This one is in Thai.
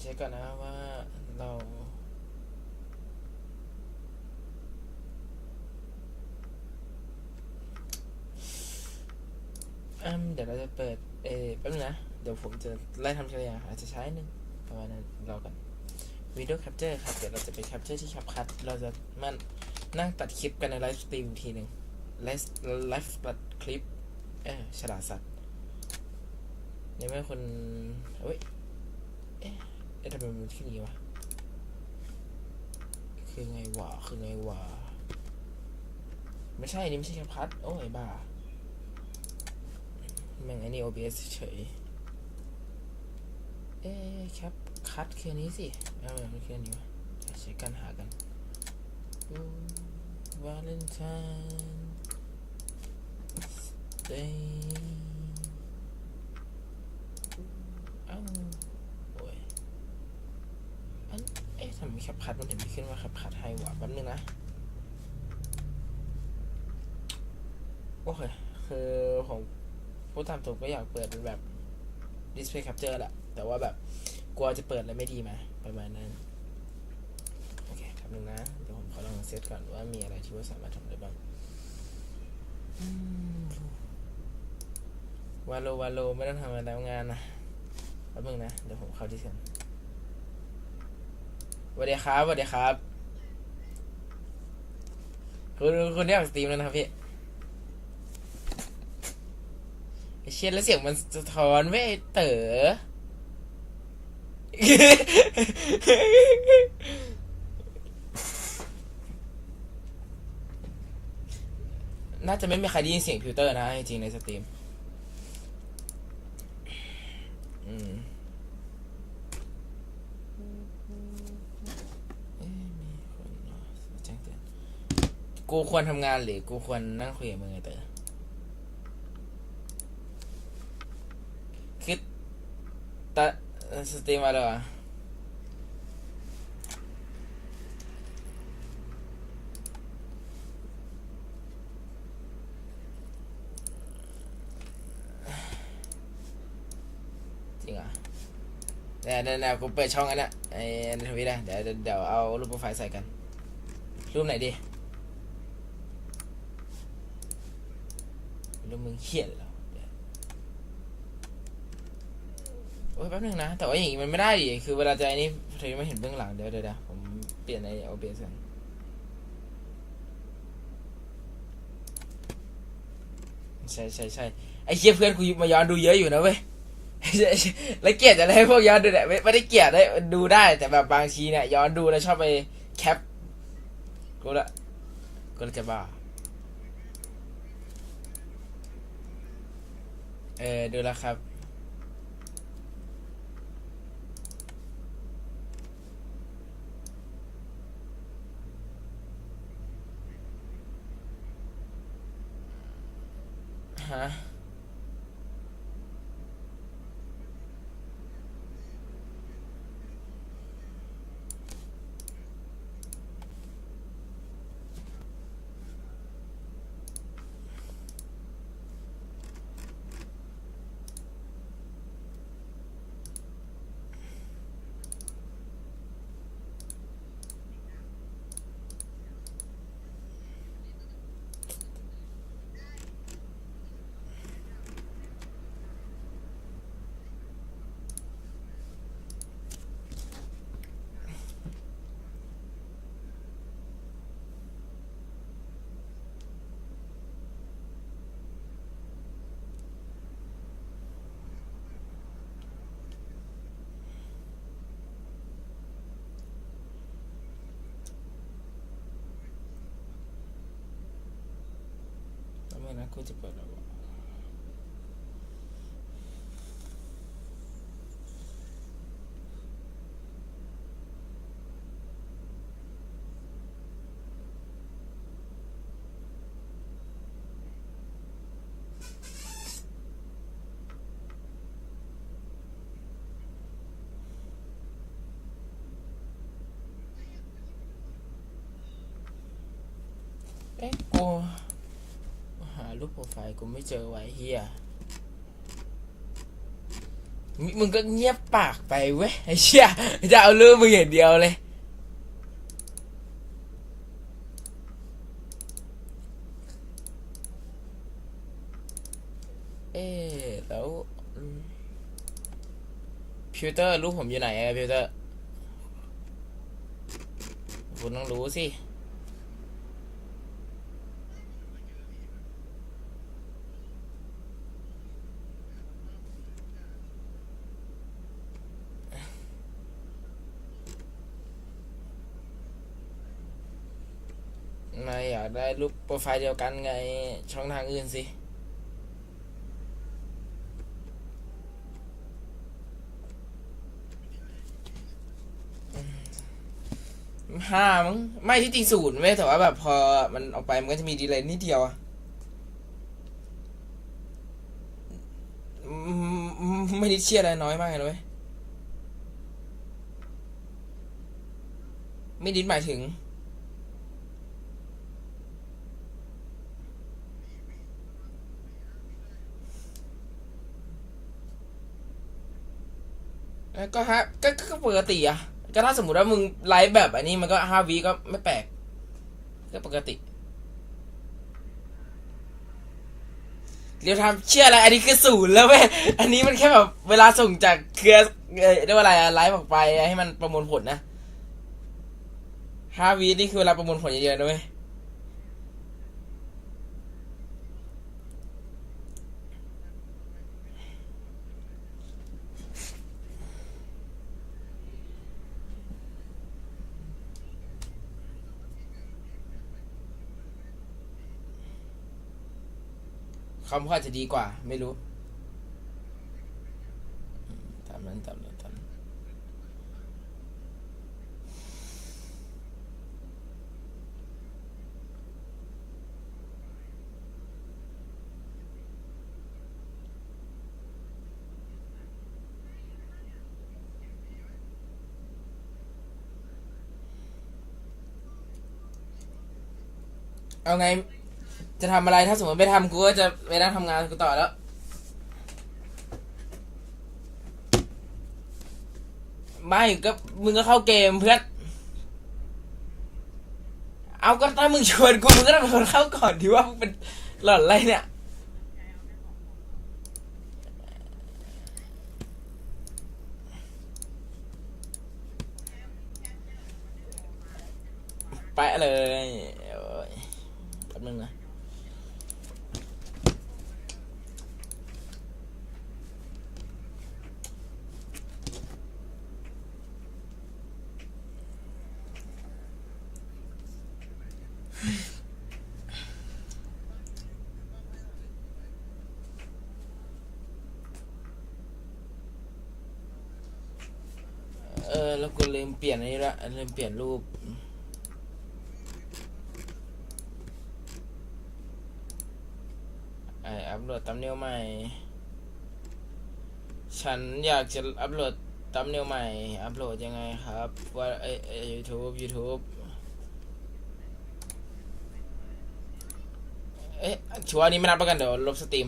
เช็คก่อนนะว่าเราอืมเดี๋ยวเราจะเปิด เอแป๊บนึงนะ เดี๋ยวผมจะไล่ทำทีละอย่างอาจจะใช้หนึ่งประมาณนั้นรอกันวิดีโอแคปเจอร์ครับ เดี๋ยวเราจะไปแคปเจอร์ที่แคปคัทเราจะมันนั่งตัดคลิปกันในไลฟ์สตรีมทีหนึ่งไลฟ์ไลฟ์ตัดคลิป เออฉลาดสัตว์ในเมื่อคนเฮ้ย เอ๊ะเอ๊ะทำไมมันขึ้นอย่างนี้วะ คือไงวะ คือไงวะ ไม่ใช่ นี่ไม่ใช่แคปคัทโอ้ยบ้า แม่งไอ้นี่ OBS เฉย เอ๊ะแคปคัดคืออันนี้สิ เอามันคืออันนี้วะใช้กันหากันวาเลนไทน์เดย์เอ้าโอ้ยอันเอ๊ะทำไมแคัดมันถึงไม่ขึ้นว่าแคปคัดให้วะแป๊บนึงนะ โอเค คือผมพูดตามตรงก็อยากเปิดเป็นแบบ display capture แหละ แต่ว่าแบบกลัวจะเปิดแล้วไม่ดีมาประมาณนั้น โอเคทำหนึ่งนะ เดี๋ยวผมขอลองเซตก่อนว่ามีอะไรที่ว่าสามารถทำได้บ้างวาโลวาโลไม่ต้องทำอะไรแล้วงานนะแป๊บนึงนะ เดี๋ยวผมเข้าที่เซ็น วัสดีครับสวัสดีครับคุณคุณได้ออกสตรีมแล้วนะครับพี่เชี่ยแล้วเสียงมันสะท้อนไม่ไอ้เต๋อน่าจะไม่มีใครได้ยินเสียงฟิลเตอร์นะจริงในสตรีม กูควรทำงานหรือกูควรนั่งคุยกับมึงไงเต๋อคือตะสตรีมมาแล้วเรอจริงเหรอเดี๋ยวเดี๋ยวเดี๋ยวกูเปิดช่องอันน่ะไอ้ในทวิตนะเดี๋ยวเดี๋ยวเดี๋ยวเอารูปโปรไฟล์ใส่กัน รูปไหนดี รูปมึงเขียนเหรอเดี๋ยวโอ้ยแป๊บนึงนะ แต่ว่าอย่างงี้มันไม่ได้ดิคือเวลาจะไอ้นี่เธอไม่เห็นเบื้องหลังเดี๋ยวเดี๋ยวผมเปลี่ยนใน OBS ก่อนใช่ใช่ใช่ไอ้เชี่ยเพื่อนกูมาย้อนดูเยอะอยู่นะเว้ยแล้วเกลียดอะไรให้พวกย้อนดูเนี่ยไม่ไม่ได้เกลียดได้ดูได้แต่แบบบางทีเนี่ยย้อนดูแล้วชอบไปแคปกูละกูละจะบ้า เออดูแล้วครับ ฮะ ทำไม รูปโปรไฟล์กูไม่เจอไว้เฮียมึมึงก็เงียบปากไปเว้ยไอ้เชี่ยจะเอาเรื่องมึงอย่างเดียวเลย เอ๊แล้วพิวเตอร์รูปผมอยู่ไหนอะพิวเตอร์ คุณต้องรู้สิ นายอยากได้รูปโปรไฟล์เดียวกันไงช่องทางอื่นสิห้ามั้งไม่ที่จริงศูนย์เว้ยแต่ว่าแบบพอมันออกไปมันก็จะมีดีเลย์นิดเดียวอะไม่ได้เชียอะไรน้อยมากเลยเว้ยไม่ดิหมายถึง ก็ฮะก็ก็ปกติอะก็ถ้าสมมติว่ามึงไลฟ์แบบอันนี้มันก็ห้าวีก็ไม่แปลก ก็ปกติเรียวทำเชื่ออะไร อันนี้คือศูนย์แล้วเว้ย อันนี้มันแค่แบบเวลาส่งจากเครือเอ่อเรียกว่าอะไรไลฟ์ออกไปให้มันประมวลผลนะห้าวีนี่คือเวลาประมวลผลอย่างเดียวนะเว้ย คำเขาอาจะดีกว่า ไม่รู้อืมตามนั้นตามนั้นตามนั้นเอาไง จะทำอะไรถ้าสมมติไม่ทำกูก็จะไปนั่งทำงานกูต่อแล้ว ไม่ก็มึงก็เข้าเกมเพื่อน เอาก็ถ้ามึงชวนกูมึงก็ต้องเป็นคนเข้าก่อนที่ว่ามึงเป็นหล่อนอะไรเนี่ยไปเลยแป๊บนึงนะ แล้วกูลืมเปลี่ยนอันนี้ละลืมเปลี่ยนรูปไออัพโหลดตัมเนียลใหม่ ฉันอยากจะอัพโหลดตัมเนียลใหม่ อัพโหลดยังไงครับ ว่าไอไอยูทูบยูทูบเอ๊ะชัวร์นนี้ไม่นับแล้วกันเดี๋ยวลบสตรีม